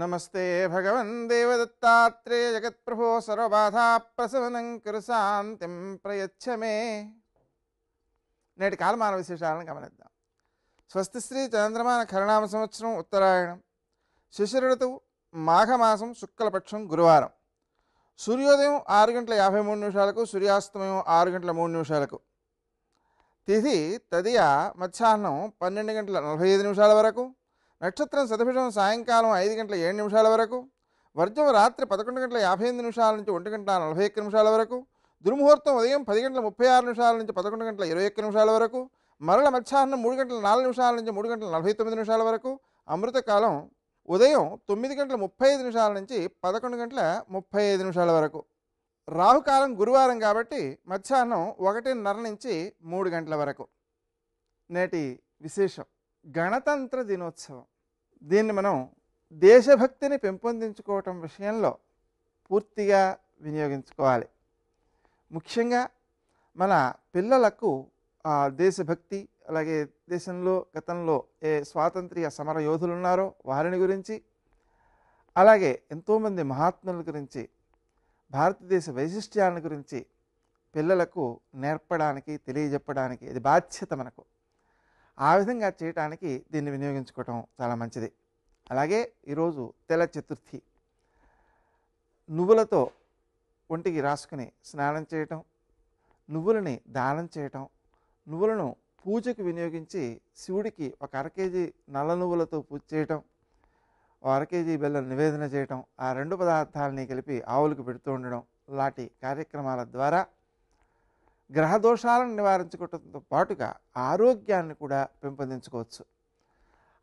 నమస్తే భగవన్ దేవదత్తాత్రేయ జగత్ప్రభో సర్వబాధా ప్రసవనం కురు శాంతిం ప్రయచ్చ నేటి కాలమాన విశేషాలను గమనిద్దాం. స్వస్తి శ్రీ చంద్రమాన ఖరణామ సంవత్సరం ఉత్తరాయణం. శిశిర ఋతువు మాఘమాసం శుక్లపక్షం గురువారం. సూర్యోదయం ఆరు గంటల యాభై మూడు నిమిషాలకు సూర్యాస్తమయం ఆరు గంటల మూడు నిమిషాలకు. తిథి తదియ మధ్యాహ్నం పన్నెండు గంటల నలభై ఐదు నిమిషాల వరకు. నక్షత్రం శతభిషం సాయంకాలం ఐదు గంటల ఏడు నిమిషాల వరకు వర్జం రాత్రి పదకొండు గంటల యాభై ఎనిమిది నిమిషాల నుంచి ఒంటి గంట నలభై ఒక్క నిమిషాల వరకు దుర్ముహూర్తం ఉదయం పది గంటల ముప్పై ఆరు నిమిషాల నుంచి పదకొండు గంటల ఇరవై ఒక్క నిమిషాల వరకు మరల మధ్యాహ్నం మూడు గంటల నాలుగు నిమిషాల నుంచి మూడు గంటల నలభై తొమ్మిది నిమిషాల వరకు అమృతకాలం ఉదయం తొమ్మిది గంటల ముప్పై ఐదు నిమిషాల నుంచి పదకొండు గంటల ముప్పై ఐదు నిమిషాల వరకు. రాహుకాలం గురువారం కాబట్టి మధ్యాహ్నం ఒకటిన్నర నుంచి మూడు గంటల వరకు. నేటి విశేషం. గణతంత్ర దినోత్సవం. దీన్ని మనం దేశభక్తిని పెంపొందించుకోవటం విషయంలో పూర్తిగా వినియోగించుకోవాలి. ముఖ్యంగా మన పిల్లలకు దేశభక్తి అలాగే దేశంలో గతంలో ఏ స్వాతంత్ర్య సమర యోధులు ఉన్నారో వారిని గురించి అలాగే ఎంతోమంది మహాత్ముల గురించి భారతదేశ వైశిష్ట్యాలను గురించి పిల్లలకు నేర్పడానికి తెలియజెప్పడానికి ఇది బాధ్యత మనకు. ఆ విధంగా చేయటానికి దీన్ని వినియోగించుకోవటం చాలా మంచిది. అలాగే ఈరోజు తెల చతుర్థి. నువ్వులతో ఒంటికి రాసుకుని స్నానం చేయటం నువ్వులని దానం చేయటం నువ్వులను పూజకు వినియోగించి శివుడికి ఒక అర కేజీ నల్ల నువ్వులతో పూజ చేయటం ఓ అర కేజీ బెల్లం నివేదన చేయటం ఆ రెండు పదార్థాలని కలిపి ఆవులకు పెడుతూ ఉండడం లాంటి కార్యక్రమాల ద్వారా గ్రహ దోషాలను నివారించుకోవడంతో పాటుగా ఆరోగ్యాన్ని కూడా పెంపొందించుకోవచ్చు.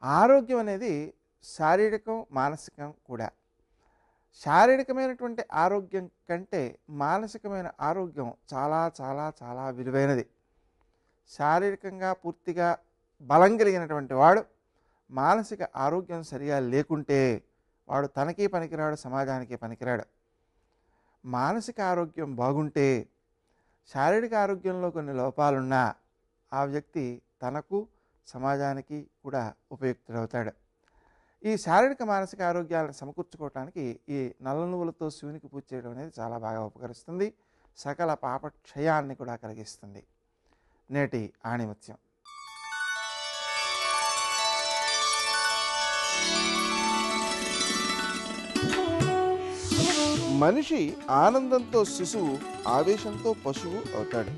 ఆరోగ్యం అనేది శారీరకం మానసికం కూడా. శారీరకమైనటువంటి ఆరోగ్యం కంటే మానసికమైన ఆరోగ్యం చాలా చాలా చాలా విలువైనది. శారీరకంగా పూర్తిగా బలం కలిగినటువంటి వాడు మానసిక ఆరోగ్యం సరిగా లేకుంటే వాడు తనకి పనికిరాడు సమాజానికి పనికిరాడు. మానసిక ఆరోగ్యం బాగుంటే శారీరక ఆరోగ్యంలో కొన్ని లోపాలున్నా ఆ వ్యక్తి తనకు సమాజానికి కూడా ఉపయుక్తుడవుతాడు. ఈ శారీరక మానసిక ఆరోగ్యాలను సమకూర్చుకోవటానికి ఈ నల్ల నువ్వులతో శివునికి పూజ చేయడం అనేది చాలా బాగా ఉపకరిస్తుంది. సకల పాపక్షయాన్ని కూడా కలిగిస్తుంది. నేటి ఆణిముత్యం. మనిషి ఆనందంతో శిశువు ఆవేశంతో పశువు అవుతాడు.